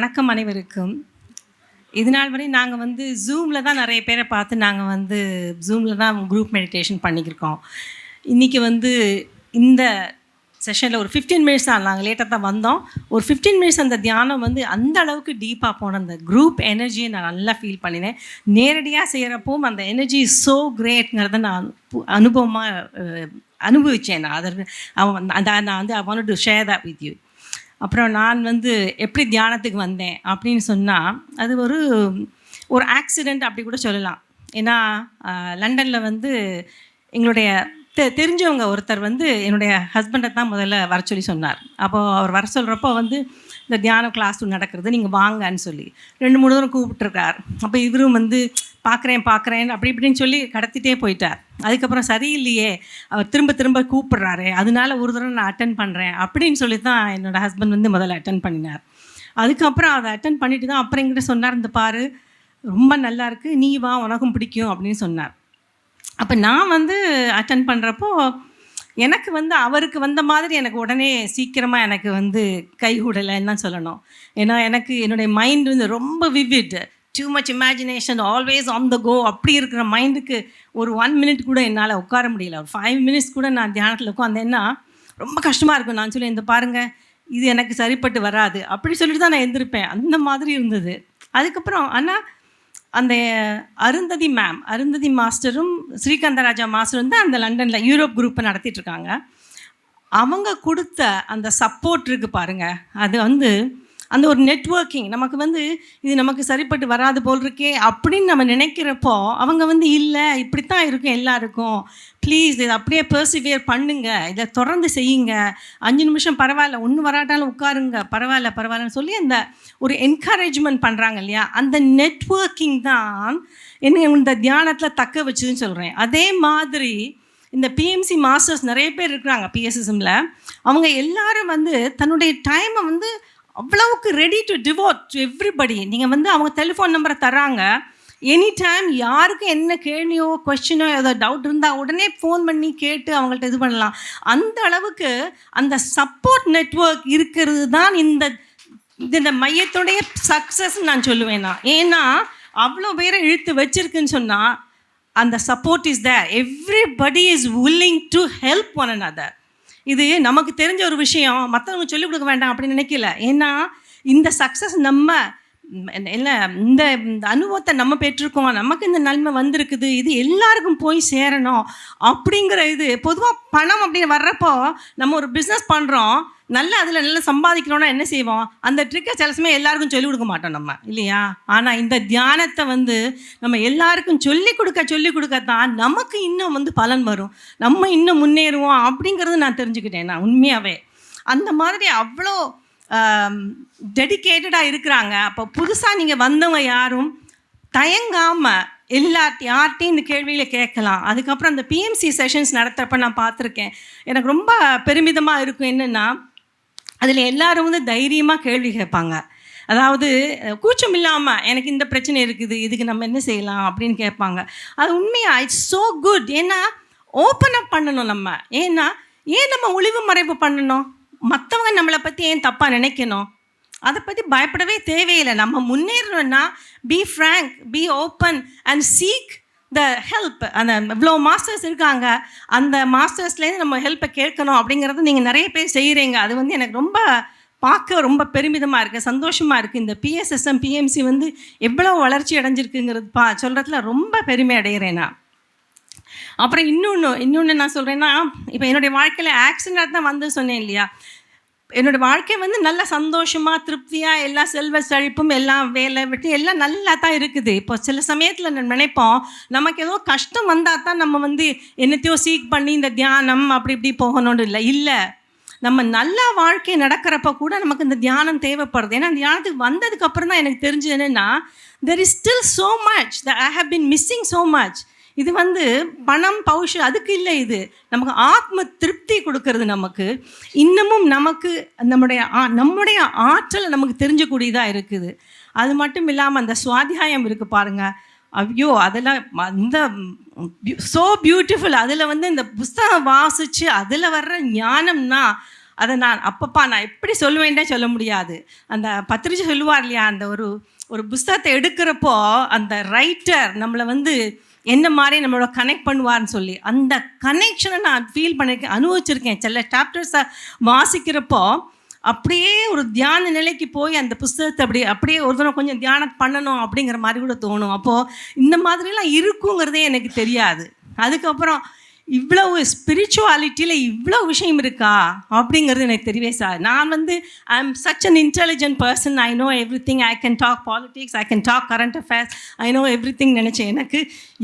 வணக்கம் அனைவருக்கும். இது நாள் வரை நாங்கள் வந்து ஜூமில் தான் நிறைய பேரை பார்த்து நாங்கள் வந்து ஜூமில் தான் குரூப் மெடிடேஷன் பண்ணிக்கிருக்கோம். இன்றைக்கி வந்து இந்த செஷனில் ஒரு ஃபிஃப்டீன் மினிட்ஸ் தான் நாங்கள் லேட்டாக தான் வந்தோம். ஒரு ஃபிஃப்டீன் மினிட்ஸ் அந்த தியானம் வந்து அந்த அளவுக்கு டீப்பாக போன அந்த குரூப் எனர்ஜியை நான் நல்லா ஃபீல் பண்ணினேன். நேரடியாக செய்கிறப்பவும் அந்த எனர்ஜி ஸோ கிரேட்ங்கிறத நான் அனுபவமாக அனுபவித்தேன் நான் அதற்கு அவன் அந்த நான் வந்து I want to share that with you அப்புறம் நான் வந்து எப்படி தியானத்துக்கு வந்தேன் அப்படின்னு சொன்னால் அது ஒரு ஒரு ஆக்சிடெண்ட் அப்படி கூட சொல்லலாம். ஏன்னா லண்டனில் வந்து எங்களுடைய தெ தெரிஞ்சவங்க ஒருத்தர் வந்து என்னுடைய ஹஸ்பண்டை தான் முதல்ல வர சொல்லி சொன்னார். அப்போது அவர் வர சொல்கிறப்போ வந்து இந்த தியான கிளாஸ் நடக்கிறது நீங்கள் வாங்கன்னு சொல்லி. ரெண்டு மூணு தூரம் கூப்பிட்டுருக்கார். அப்போ இவரும் வந்து பார்க்குறேன் பார்க்குறேன் அப்படி இப்படின்னு சொல்லி கடத்திட்டே போயிட்டார். அதுக்கப்புறம் சரியில்லையே அவர் திரும்ப திரும்ப கூப்பிட்றாரு அதனால ஒரு தடவை நான் அட்டன் பண்ணுறேன் அப்படின்னு சொல்லி தான் என்னோடய ஹஸ்பண்ட் வந்து முதல்ல அட்டன் பண்ணினார். அதுக்கப்புறம் அதை அட்டன் பண்ணிட்டு தான் அப்புறம் எங்கிட்ட சொன்னார் இந்த பாரு ரொம்ப நல்லா இருக்குது நீ வா உனக்கும் பிடிக்கும் அப்படின்னு சொன்னார். அப்போ நான் வந்து அட்டன் பண்ணுறப்போ எனக்கு வந்து அவருக்கு வந்த மாதிரி எனக்கு உடனே சீக்கிரமாக எனக்கு வந்து கைகூடலைன்னு தான் சொல்லணும். ஏன்னா எனக்கு என்னுடைய மைண்ட் வந்து ரொம்ப vivid too much imagination always on the go அப்படி இருக்கிற மைண்டுக்கு ஒரு ஒன் மினிட் கூட என்னால் உட்கார முடியல. ஒரு ஃபைவ் மினிட்ஸ் கூட நான் தியானத்தில் உட்காந்தேன்னா ரொம்ப கஷ்டமாக இருக்கும். நான் சொல்லி இந்த பாருங்கள் இது எனக்கு சரிப்பட்டு வராது. அப்படி சொல்லிட்டு தான் நான் எழுந்திருப்பேன் அந்த மாதிரி இருந்தது. அதுக்கப்புறம் ஆனால் அந்த அருந்ததி மேம் அருந்ததி மாஸ்டரும் ஸ்ரீகந்தராஜா மாஸ்டரும் தான் அந்த லண்டனில் யூரோப் குரூப்பை நடத்திட்டு இருக்காங்க. அவங்க கொடுத்த அந்த சப்போர்ட் இருக்கு பாருங்க. அது வந்து அந்த ஒரு நெட்வொர்க்கிங் நமக்கு வந்து இது நமக்கு சரிப்பட்டு வராது போல் இருக்கே அப்படின்னு நம்ம நினைக்கிறப்போ அவங்க வந்து இல்லை இப்படித்தான் இருக்கும் எல்லாருக்கும். ப்ளீஸ் இதை அப்படியே பர்சிவியர் பண்ணுங்க. இதை தொடர்ந்து செய்யுங்க. அஞ்சு நிமிஷம் பரவாயில்ல ஒன்று வராட்டாலும் உட்காருங்க. பரவாயில்ல பரவாயில்லன்னு சொல்லி அந்த ஒரு என்கரேஜ்மெண்ட் பண்ணுறாங்க இல்லையா? அந்த நெட்வொர்க்கிங் தான் என்ன இந்த தியானத்தில் தக்க வச்சுன்னு சொல்கிறேன் அதே மாதிரி இந்த பிஎம்சி மாஸ்டர்ஸ் நிறைய பேர் இருக்கிறாங்க பிஎஸ்எஸ்எம்மில் அவங்க எல்லாரும் வந்து தன்னுடைய டைமை வந்து அவ்வளவுக்கு ready to devote to everybody நீங்கள் வந்து அவங்க டெலிஃபோன் நம்பரை தராங்க எனி டைம் யாருக்கு என்ன கேள்வியோ கொஸ்டினோ ஏதோ டவுட் இருந்தால் உடனே ஃபோன் பண்ணி கேட்டு அவங்கள்ட்ட இது பண்ணலாம். அந்த அளவுக்கு அந்த சப்போர்ட் நெட்வொர்க் இருக்கிறது தான் இந்த இந்த மையத்துடைய சக்ஸஸ்ன்னு நான் சொல்லுவேன் நான். ஏன்னா அவ்வளோ பேரை இழுத்து வச்சிருக்குன்னு சொன்னால் அந்த support is there everybody is willing to help one another இது நமக்கு தெரிஞ்ச ஒரு விஷயம் மற்றவங்க சொல்லிக் கொடுக்க வேண்டாம் அப்படின்னு நினைக்கல. ஏன்னா இந்த சக்ஸஸ் நம்ம இல்லை இந்த இந்த அனுபவத்தை நம்ம பெற்றிருக்கோம்? நமக்கு இந்த நன்மை வந்திருக்குது. இது எல்லாருக்கும் போய் சேரணும் அப்படிங்கிற இது. பொதுவாக பணம் அப்படின்னு வர்றப்போ நம்ம ஒரு பிஸ்னஸ் பண்ணுறோம் நல்லா அதில் நல்லா சம்பாதிக்கணும்னா என்ன செய்வோம்? அந்த ட்ரிக்கை சில சமயம் எல்லாருக்கும் சொல்லிக் கொடுக்க மாட்டோம் நம்ம இல்லையா? ஆனால் இந்த தியானத்தை வந்து நம்ம எல்லாருக்கும் சொல்லிக் கொடுக்க சொல்லிக் கொடுக்கத்தான் நமக்கு இன்னும் வந்து பலன் வரும். நம்ம இன்னும் முன்னேறுவோம் அப்படிங்கிறது நான் தெரிஞ்சுக்கிட்டேன் நான் உண்மையாகவே அந்த மாதிரி அவ்வளோ டெடிக்கேட்டடாக இருக்கிறாங்க. அப்போ புதுசாக நீங்கள் வந்தவங்க யாரும் தயங்காமல் எல்லா யார்ட்டையும் இந்த கேள்வியில் கேட்கலாம். அதுக்கப்புறம் அந்த பிஎம்சி செஷன்ஸ் நடத்துகிறப்ப நான் பார்த்துருக்கேன். எனக்கு ரொம்ப பெருமிதமாக இருக்கும் என்னென்னா அதில் எல்லோரும் வந்து தைரியமாக கேள்வி கேட்பாங்க. அதாவது கூச்சம் இல்லாமல் எனக்கு இந்த பிரச்சனை இருக்குது இதுக்கு நம்ம என்ன செய்யலாம் அப்படின்னு கேட்பாங்க. அது உண்மையாக இட்ஸ் ஸோ குட் ஏன்னா ஓப்பன் அப் பண்ணணும் நம்ம. ஏன்னா ஏன் நம்ம ஒளிவு மறைவு பண்ணணும்? மற்றவங்க நம்மளை பற்றி ஏன் தப்பாக நினைக்கணும்? அதை பற்றி பயப்படவே தேவையில்லை. நம்ம முன்னேறணும்னா be frank be open and seek the help அந்த இவ்வளோ மாஸ்டர்ஸ் இருக்காங்க. அந்த மாஸ்டர்ஸ்லேருந்து நம்ம ஹெல்ப்பை கேட்கணும் அப்படிங்கிறத நீங்கள் நிறைய பேர் செய்கிறீங்க அது வந்து எனக்கு ரொம்ப பார்க்க ரொம்ப பெருமிதமாக இருக்குது சந்தோஷமாக இருக்குது இந்த பிஎஸ்எஸ்எம் பிஎம்சி வந்து எவ்வளோ வளர்ச்சி அடைஞ்சிருக்குங்கிறது பா சொல்கிறதுல ரொம்ப பெருமை அடைகிறேன் நான். அப்புறம் இன்னொன்று இன்னொன்று நான் சொல்கிறேன்னா இப்போ என்னுடைய வாழ்க்கையில் ஆக்சிடென்ட் தான் வந்து சொன்னேன் இல்லையா? என்னோடய வாழ்க்கை வந்து நல்லா சந்தோஷமாக திருப்தியாக எல்லா செல்வ செழிப்பும் எல்லாம் வேலை விட்டு எல்லாம் நல்லா தான் இருக்குது. இப்போ சில சமயத்தில் நான் நினைப்போம் நமக்கு ஏதோ கஷ்டம் வந்தால் தான் நம்ம வந்து என்னத்தையோ சீக் பண்ணி இந்த தியானம் அப்படி இப்படி போகணும்னு இல்லை. இல்லை. நம்ம நல்லா வாழ்க்கை நடக்கிறப்ப கூட நமக்கு இந்த தியானம் தேவைப்படுது. ஏன்னா தியானத்துக்கு வந்ததுக்கப்புறம் தான் எனக்கு தெரிஞ்சது என்னென்னா there is still so much the I have been missing so much இது வந்து பணம் பௌஷ அதுக்கு இல்லை இது. நமக்கு ஆத்ம திருப்தி கொடுக்கறது நமக்கு. இன்னமும் நமக்கு நம்முடைய ஆ- நம்முடைய ஆற்றல் நமக்கு தெரிஞ்சக்கூடியதாக இருக்குது. அது மட்டும் இல்லாமல் அந்த சுவாத்தியாயம் இருக்குது பாருங்கள் ஐயோ அதெல்லாம் அந்த ஸோ பியூட்டிஃபுல் அதில் வந்து இந்த புஸ்தகம் வாசித்து அதில் வர்ற ஞானம்னா அதை நான் அப்பப்பா நான் எப்படி சொல்லுவேன்டே சொல்ல முடியாது. அந்த பத்திரிச்சு சொல்லுவார் இல்லையா அந்த ஒரு ஒரு புஸ்தகத்தை எடுக்கிறப்போ அந்த ரைட்டர் நம்மளை வந்து என்ன மாதிரி நம்மளோட கனெக்ட் பண்ணுவார்னு சொல்லி. அந்த கனெக்ஷனை நான் ஃபீல் பண்ணியிருக்கேன் அனுபவிச்சிருக்கேன். சில சாப்டர்ஸை வாசிக்கிறப்போ அப்படியே ஒரு தியான நிலைக்கு போய் அந்த புஸ்தகத்தை அப்படி அப்படியே ஒரு தடவை கொஞ்சம் தியானம் பண்ணணும் அப்படிங்கிற மாதிரி கூட தோணும். அப்போது இந்த மாதிரிலாம் இருக்குங்கிறதே எனக்கு தெரியாது. அதுக்கப்புறம் இவ்வளவு ஸ்பிரிச்சுவாலிட்டியில் இவ்வளோ விஷயம் இருக்கா? அப்படிங்கிறது எனக்கு தெரியவே சார். நான் வந்து I am such an intelligent person I know everything I can talk politics I can talk current affairs I know everything நினச்சேன். எனக்கு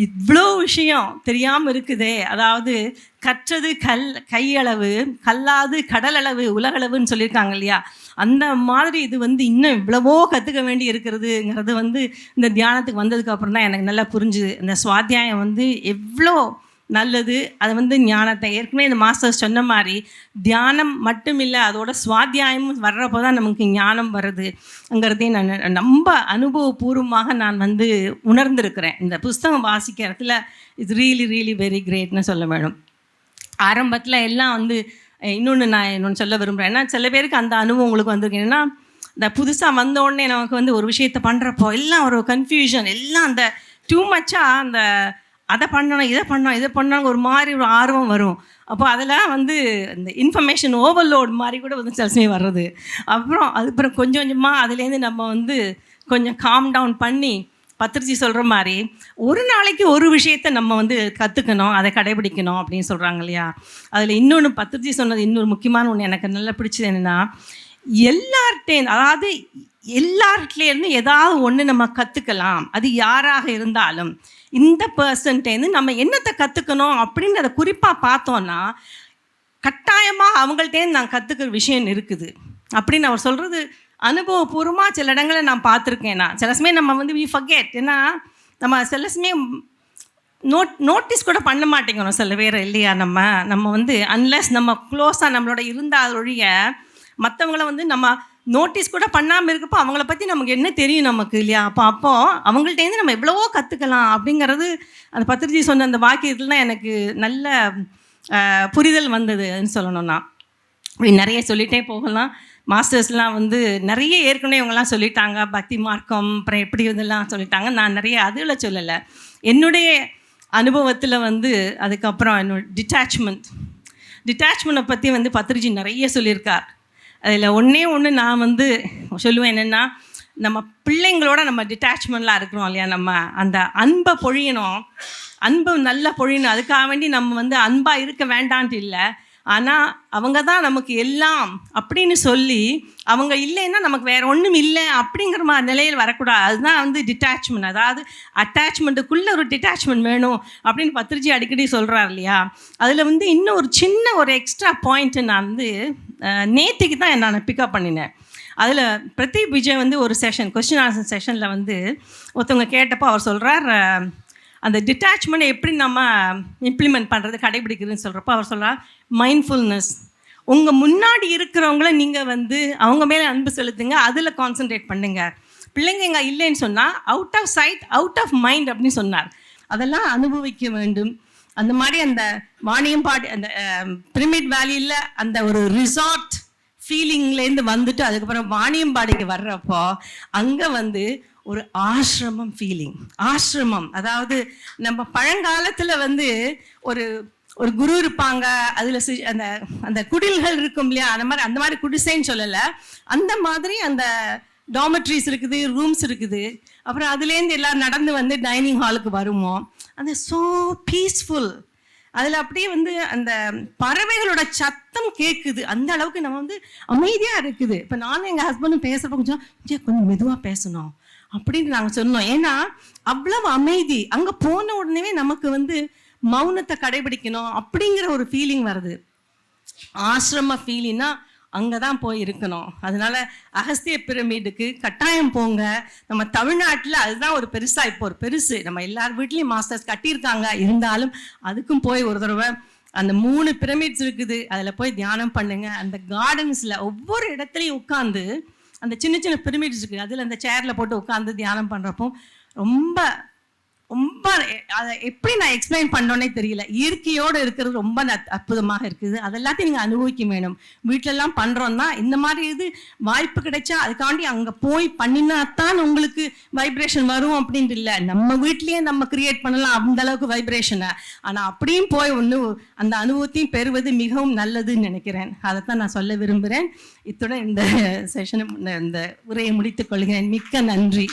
இவ்வளோ விஷயம் தெரியாமல் இருக்குதே. அதாவது கற்றது கல் கையளவு கல்லாது கடலளவு உலகளவுன்னு சொல்லியிருக்காங்க இல்லையா? அந்த மாதிரி இது வந்து இன்னும் இவ்வளவோ கற்றுக்க வேண்டி இருக்கிறதுங்கிறது வந்து இந்த தியானத்துக்கு வந்ததுக்கு அப்புறம் தான் எனக்கு நல்லா புரிஞ்சுது. இந்த சுவாத்தியாயம் வந்து எவ்வளோ நல்லது. அது வந்து ஞானத்தை. ஏற்கனவே இந்த மாஸ்டர் சொன்ன மாதிரி தியானம் மட்டும் இல்லை அதோட சுவாத்தியாயமும் வர்றப்போ தான் நமக்கு ஞானம் வருதுங்கிறதையும் நான் ரொம்ப அனுபவபூர்வமாக நான் வந்து உணர்ந்திருக்கிறேன். இந்த புஸ்தகம் வாசிக்கிறதுல இட்ஸ் ரியலி ரியலி வெரி கிரேட்னு சொல்ல வேணும். ஆரம்பத்தில் எல்லாம் வந்து இன்னொன்று நான் இன்னொன்று சொல்ல விரும்புகிறேன் ஏன்னா சில பேருக்கு அந்த அனுபவம் உங்களுக்கு வந்திருக்கு. ஏன்னா இந்த புதுசாக வந்த உடனே நமக்கு வந்து ஒரு விஷயத்தை பண்ணுறப்போ எல்லாம் ஒரு கன்ஃபியூஷன் எல்லாம் அந்த டூ மச்சாக அந்த அதை பண்ணணும் இதை பண்ணணும் இதை பண்ணாங்க ஒரு மாதிரி ஒரு ஆர்வம் வரும். அப்போ அதெல்லாம் வந்து இந்த இன்ஃபர்மேஷன் ஓவர்லோட் மாதிரி கூட வந்து சில சமயம் வர்றது. அப்புறம் அதுக்கப்புறம் கொஞ்சம் கொஞ்சமாக அதுலேருந்து நம்ம வந்து கொஞ்சம் காம் டவுன் பண்ணி பத்திரிச்சி சொல்கிற மாதிரி ஒரு நாளைக்கு ஒரு விஷயத்தை நம்ம வந்து கற்றுக்கணும் அதை கடைபிடிக்கணும் அப்படின்னு சொல்கிறாங்க இல்லையா? அதில் இன்னொன்று பத்திரிச்சி சொன்னது இன்னொரு முக்கியமான ஒன்று எனக்கு நல்லா பிடிச்சது என்னென்னா எல்லார்ட்டேன் அதாவது எல்லார்ட்லேருந்து ஏதாவது ஒன்று நம்ம கற்றுக்கலாம் அது யாராக இருந்தாலும். இந்த பர்சன்ட்டேருந்து நம்ம என்னத்தை கற்றுக்கணும் அப்படின்றத குறிப்பாக பார்த்தோன்னா கட்டாயமாக அவங்கள்ட்டேருந்து நான் கற்றுக்கிற விஷயம் இருக்குது. அப்படின்னு அவர் சொல்கிறது அனுபவபூர்வமாக சில இடங்களை நான் பார்த்துருக்கேன் நான். சில சமயம் நம்ம வந்து வி ஃபர்கெட் ஏன்னா நம்ம சில சமயம் நோட் நோட்டீஸ் கூட பண்ண மாட்டேங்கிறோம் சில பேர் இல்லையா நம்ம? நம்ம வந்து அன்லஸ் நம்ம க்ளோஸாக நம்மளோட இருந்தால் ஒழிய மற்றவங்கள வந்து நம்ம நோட்டீஸ் கூட பண்ணாமல் இருக்கப்போ அவங்கள பற்றி நமக்கு என்ன தெரியும் நமக்கு இல்லையா? அப்போ அப்போ அவங்கள்ட்டேருந்து நம்ம எவ்வளவோ கற்றுக்கலாம் அப்படிங்கிறது அந்த பத்திரிஜி சொன்ன அந்த வாக்கியத்துலாம் எனக்கு நல்ல புரிதல் வந்ததுன்னு சொல்லணும்னா. இப்படி நிறைய சொல்லிகிட்டே போகலாம். மாஸ்டர்ஸ்லாம் வந்து நிறைய ஏற்கனவே இவங்கெல்லாம் சொல்லிட்டாங்க. பக்தி மார்க்கம் அப்புறம் எப்படி இதெல்லாம் சொல்லிட்டாங்க. நான் நிறைய அதில் சொல்லலை. என்னுடைய அனுபவத்தில் வந்து அதுக்கப்புறம் என்னோட டிட்டாச்மெண்ட் டிட்டாச்மெண்ட்டை பற்றி வந்து பத்ரிஜி நிறைய சொல்லியிருக்கார். அதில் ஒன்றே ஒன்று நான் வந்து சொல்லுவேன் என்னென்னா நம்ம பிள்ளைங்களோட நம்ம டிட்டாச்மெண்ட்லாம் இருக்கிறோம் இல்லையா? நம்ம அந்த அன்பை பொழியணும். அன்பு நல்லா பொழியணும். அதுக்காக வேண்டி நம்ம வந்து அன்பாக இருக்க வேண்டான்ட்டு இல்லை. ஆனால் அவங்க தான் நமக்கு எல்லாம் அப்படின்னு சொல்லி அவங்க இல்லைன்னா நமக்கு வேறு ஒன்றும் இல்லை அப்படிங்கிற மாதிரி நிலையில் வரக்கூடாது. அதுதான் வந்து டிட்டாச்மெண்ட் அதாவது அட்டாச்மெண்ட்டுக்குள்ளே ஒரு டிட்டாச்மெண்ட் வேணும் அப்படின்னு பத்திரிஜி அடிக்கடி சொல்கிறார் இல்லையா? அதில் வந்து இன்னும் ஒரு சின்ன ஒரு எக்ஸ்ட்ரா பாயிண்ட்டு நான் வந்து நேற்றுக்கு தான் நான் பிக்கப் பண்ணினேன். அதில் பிரதீப் விஜய் வந்து ஒரு செஷன் கொஸ்டின் ஆன்சர் செஷனில் வந்து ஒருத்தவங்க கேட்டப்போ அவர் சொல்கிறார் அந்த டிட்டாச்மெண்ட் எப்படி நம்ம இம்ப்ளிமெண்ட் பண்ணுறது கடைபிடிக்கிறதுன்னு சொல்கிறப்போ அவர் சொல்கிறார் மைண்ட்ஃபுல்னஸ் உங்கள் முன்னாடி இருக்கிறவங்கள நீங்கள் வந்து அவங்க மேலே அன்பு செலுத்துங்க அதில் கான்சென்ட்ரேட் பண்ணுங்கள் பிள்ளைங்க எங்கே இல்லைன்னு சொன்னால் out of sight out of mind அப்படின்னு சொன்னார். அதெல்லாம் அனுபவிக்க வேண்டும். அந்த மாதிரி அந்த வாணியம்பாடி அந்த பிரிமிட் வேலியில் அந்த ஒரு ரிசார்ட் ஃபீலிங்லேருந்து வந்துட்டு அதுக்கப்புறம் வாணியம்பாடிக்கு வர்றப்போ அங்கே வந்து ஒரு ஆசிரமம் ஃபீலிங் ஆசிரமம். அதாவது நம்ம பழங்காலத்தில் வந்து ஒரு ஒரு குரு இருப்பாங்க அதில் அந்த அந்த குடில்கள் இருக்கும் இல்லையா? அந்த மாதிரி அந்த மாதிரி குடிசைன்னு சொல்லலை. அந்த மாதிரி அந்த டாமெட்ரிஸ் இருக்குது ரூம்ஸ் இருக்குது. அப்புறம் அதுலேருந்து எல்லாம் நடந்து வந்து டைனிங் ஹாலுக்கு வருவோம். அது ஸோ பீஸ்ஃபுல் அதில் அப்படியே வந்து அந்த பறவைகளோட சத்தம் கேட்குது அந்த அளவுக்கு நம்ம வந்து அமைதியாக இருக்குது. இப்போ நானும் எங்கள் ஹஸ்பண்டும் பேசுகிறப்ப கொஞ்சம் கொஞ்சம் மெதுவாக பேசணும். அப்படின்னு நாங்கள் சொன்னோம். ஏன்னா அவ்வளவு அமைதி. அங்கே போன உடனே நமக்கு வந்து மௌனத்தை கடைபிடிக்கணும் அப்படிங்கிற ஒரு ஃபீலிங் வருது. ஆசிரம ஃபீலிங்னா அங்கே தான் போய் இருக்கணும். அதனால அகஸ்திய பிரமிடுக்கு கட்டாயம் போங்க. நம்ம தமிழ்நாட்டில் அதுதான் ஒரு பெருசாக இப்போ ஒரு பெருசு. நம்ம எல்லார் வீட்லேயும் மாஸ்டர்ஸ் கட்டியிருக்காங்க. இருந்தாலும் அதுக்கும் போய் ஒரு தடவை அந்த மூணு பிரமிட்ஸ் இருக்குது. அதில் போய் தியானம் பண்ணுங்க. அந்த கார்டன்ஸில் ஒவ்வொரு இடத்துலையும் உட்காந்து அந்த சின்ன சின்ன பிரமிட்ஸ் இருக்குது. அதில் அந்த சேரில் போட்டு உட்காந்து தியானம் பண்ணுறப்போ ரொம்ப ரொம்ப அதை எப்படி நான் எக்ஸ்பிளைன் பண்ணோன்னே தெரியல. இயற்கையோடு இருக்கிறது ரொம்ப ந- அற்புதமாக இருக்குது. அதெல்லாத்தையும் நீங்கள் அனுபவிக்க வேணும். வீட்டிலலாம் பண்ணுறோம்னா இந்த மாதிரி இது வாய்ப்பு கிடைச்சா அதுக்காண்டி அங்கே போய் பண்ணினாத்தான் உங்களுக்கு வைப்ரேஷன் வரும் அப்படின்ட்டு இல்லை. நம்ம வீட்லேயே நம்ம கிரியேட் பண்ணலாம் அந்த அளவுக்கு வைப்ரேஷனை ஆனால் அப்படியும் போய் ஒன்று அந்த அனுபவத்தையும் பெறுவது மிகவும் நல்லதுன்னு நினைக்கிறேன். அதைத்தான் நான் சொல்ல விரும்புகிறேன் இத்துடன் இந்த செஷனை இந்த உரையை முடித்துக் கொள்கிறேன். மிக்க நன்றி.